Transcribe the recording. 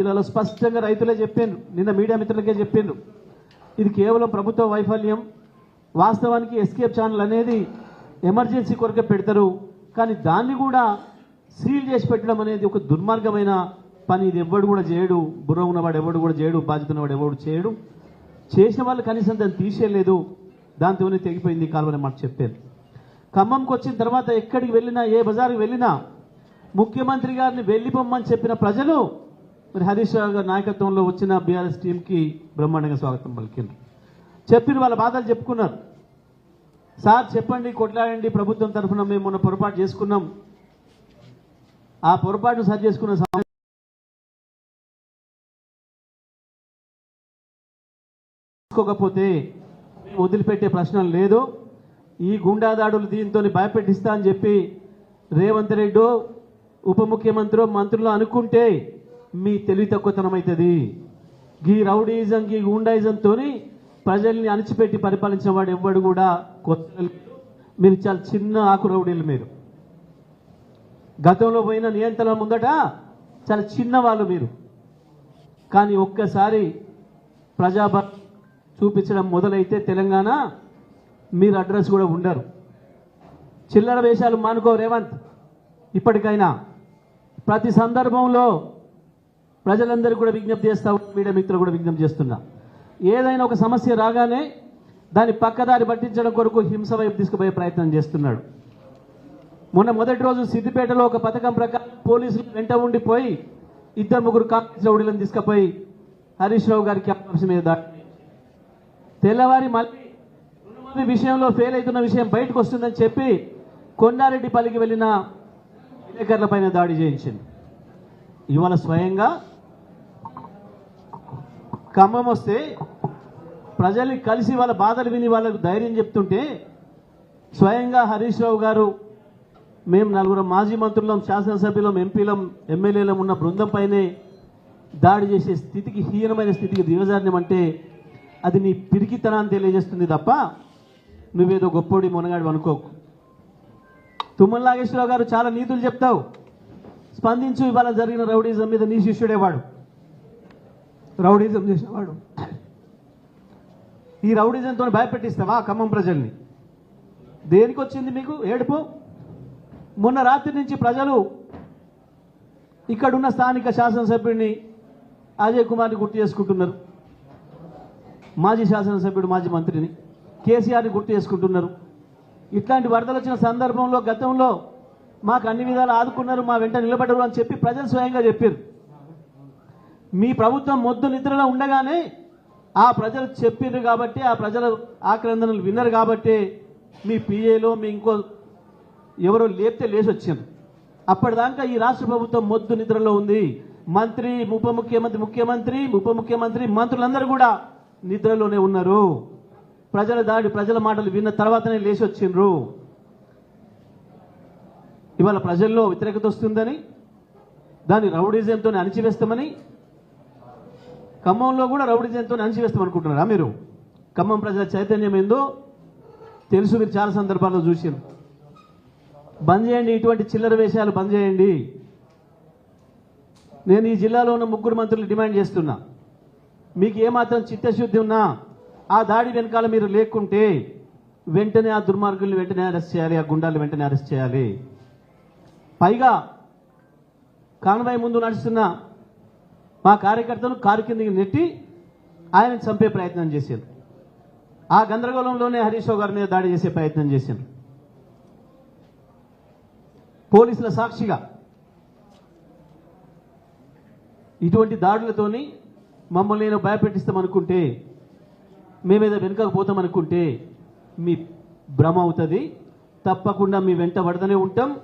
జిల్లాలో స్పష్టంగా రైతులే చెప్పిండ్రు. నిన్న మీడియా మిత్రులకే చెప్పిండ్రు. ఇది కేవలం ప్రభుత్వ వైఫల్యం. వాస్తవానికి ఎస్కేప్ ఛానల్ అనేది ఎమర్జెన్సీ కొరకే పెడతారు. కానీ దాన్ని కూడా సీల్ చేసి పెట్టడం అనేది ఒక దుర్మార్గమైన పని. ఇది ఎవడు కూడా చేయడు. బుర్ర ఉన్నవాడు ఎవడు కూడా చేయడు. బాధ్యత ఉన్నవాడు ఎవడు చేయడు. చేసిన వాళ్ళు కనీసం దాన్ని తీసేయలేదు. దాంతోనే తెగిపోయింది ఈ కాలువని మాట చెప్పారు ఖమ్మంకి వచ్చిన తర్వాత ఎక్కడికి వెళ్ళినా ఏ బజార్కి వెళ్ళినా ముఖ్యమంత్రి గారిని వెళ్ళిపోమ్మని చెప్పిన ప్రజలు మరి హరీష్ రావు గారి నాయకత్వంలో వచ్చిన బీఆర్ఎస్ టీంకి బ్రహ్మాండంగా స్వాగతం పలికిండ్రు. చెప్పిన వాళ్ళ బాధలు చెప్పుకున్నారు. సార్ చెప్పండి కొట్లాడండి ప్రభుత్వం తరఫున మేము మొన్న పొరపాటు చేసుకున్నాం. ఆ పొరపాటు సరి చేసుకున్న సమయం తీసుకోకపోతే వదిలిపెట్టే ప్రశ్న లేదు. ఈ గుండాదాడులు దీంతో భయపెట్టిస్తా అని చెప్పి రేవంత్ రెడ్డి ఉప ముఖ్యమంత్రి మంత్రులు అనుకుంటే మీ తెలివి తక్కువతనం అవుతుంది గీ రౌడీజం గీ గుండాయిజంతో ప్రజల్ని అణిచిపెట్టి పరిపాలించిన వాడు ఎవ్వడు కూడా కొత్త మీరు చాలా చిన్న ఆకు రౌడీలు మీరు. గతంలో పోయిన నియంత్రణ ముందట చాలా చిన్న వాళ్ళు మీరు. కానీ ఒక్కసారి ప్రజాభ చూపించడం మొదలైతే తెలంగాణ మీరు అడ్రస్ కూడా ఉండరు. చిల్లర వేషాలు మానుకో రేవంత్. ఇప్పటికైనా ప్రతి సందర్భంలో ప్రజలందరూ కూడా విజ్ఞప్తి చేస్తా మీడియా మిత్రులు కూడా విజ్ఞప్తి చేస్తున్నా. ఏదైనా ఒక సమస్య రాగానే దాన్ని పక్కదారి పట్టించడం కొరకు హింస వైపు తీసుకుపోయే ప్రయత్నం చేస్తున్నాడు. మొన్న మొదటి రోజు సిద్దిపేటలో ఒక పథకం ప్రకారం పోలీసులు వెంట ఉండిపోయి ఇద్దరు ముగ్గురు కాంగ్రెస్ రౌడీలను తీసుకుపోయి హరీష్ రావు గారి క్యాంపస్ మీద తెల్లవారి మళ్ళీ విషయంలో ఫెయిల్ అవుతున్న విషయం బయటకు వస్తుందని చెప్పి కొండారెడ్డిపల్లికి వెళ్ళిన విలేకరులపైన దాడి చేయించింది. ఇవాళ స్వయంగా ఖమ్మం వస్తే ప్రజల్ని కలిసి వాళ్ళ బాధలు విని వాళ్ళకు ధైర్యం చెప్తుంటే స్వయంగా హరీష్ రావు గారు మేము నలుగురు మాజీ మంత్రులం శాసనసభ్యులం ఎంపీలం ఎమ్మెల్యేలం ఉన్న బృందంపైనే దాడి చేసే స్థితికి హీనమైన స్థితికి దిగజారినమంటే అది నీ పిరికితనాన్ని తెలియజేస్తుంది తప్ప నువ్వేదో గొప్పోడి మునగాడు అనుకోకు. తుమ్మల నాగేశ్వరరావు గారు చాలా నీతులు చెప్తావు. స్పందించు ఇవాళ జరిగిన రౌడీజం మీద నీ శిష్యుడేవాడు రౌడీజం చేసేవాడు. ఈ రౌడీజంతో భయపెట్టిస్తావా ఖమ్మం ప్రజల్ని? దేనికి వచ్చింది మీకు ఏడుపు? మొన్న రాత్రి నుంచి ప్రజలు ఇక్కడున్న స్థానిక శాసనసభ్యుడిని అజయ్ కుమార్ని గుర్తు చేసుకుంటున్నారు. మాజీ శాసనసభ్యుడు మాజీ మంత్రిని కేసీఆర్ని గుర్తు చేసుకుంటున్నారు. ఇట్లాంటి వరదలు వచ్చిన సందర్భంలో గతంలో మాకు అన్ని విధాలు ఆదుకున్నారు మా వెంట నిలబడరు అని చెప్పి ప్రజలు స్వయంగా చెప్పారు. మీ ప్రభుత్వం మొద్దు నిద్రలో ఉండగానే ఆ ప్రజలు చెప్పిండ్రు కాబట్టి ఆ ప్రజల ఆక్రందనలు విన్నారు కాబట్టి మీ పిఏలో మీ ఇంకో ఎవరో లేపితే లేచి వచ్చారు అప్పటిదాకా ఈ రాష్ట్ర ప్రభుత్వం మొద్దు నిద్రలో ఉంది. మంత్రి ఉప ముఖ్యమంత్రి ముఖ్యమంత్రి ఉప ముఖ్యమంత్రి మంత్రులందరూ కూడా నిద్రలోనే ఉన్నారు. ప్రజల దాడి ప్రజల మాటలు విన్న తర్వాతనే లేచి వచ్చిండ్రు ఇవాళ ప్రజల్లో వ్యతిరేకత వస్తుందని దాన్ని రౌడిజంతో అణిచివేస్తామని ఖమ్మంలో కూడా రౌడీజంతో అణిచివేస్తాం అనుకుంటున్నారా మీరు? ఖమ్మం ప్రజల చైతన్యం ఏందో తెలుసు మీరు చాలా సందర్భాల్లో చూసారు బంద్ చేయండి ఇటువంటి చిల్లర వేషాలు బంద్ చేయండి. నేను ఈ జిల్లాలో ఉన్న ముగ్గురు మంత్రులు డిమాండ్ చేస్తున్నా. మీకు ఏమాత్రం చిత్తశుద్ధి ఉన్నా ఆ దాడి వెనకాల మీరు లేకుంటే వెంటనే ఆ దుర్మార్గుల్ని వెంటనే అరెస్ట్ చేయాలి ఆ గుండాలు వెంటనే అరెస్ట్ చేయాలి. పైగా కాన్వాయ్ ముందు నడుస్తున్న మా కార్యకర్తను కారు కిందకి నెట్టి ఆయన చంపే ప్రయత్నం చేశారు. ఆ గందరగోళంలోనే హరీష్ గారి మీద దాడి చేసే ప్రయత్నం చేశారు. పోలీసుల సాక్షిగా ఇటువంటి దాడులతోని మమ్మల్ని నేను భయపెట్టిస్తామనుకుంటే మేమేదో వెనుకకు పోతామనుకుంటే మీ భ్రమ అవుతుంది. తప్పకుండా మీ వెంట పడతనే ఉంటాం.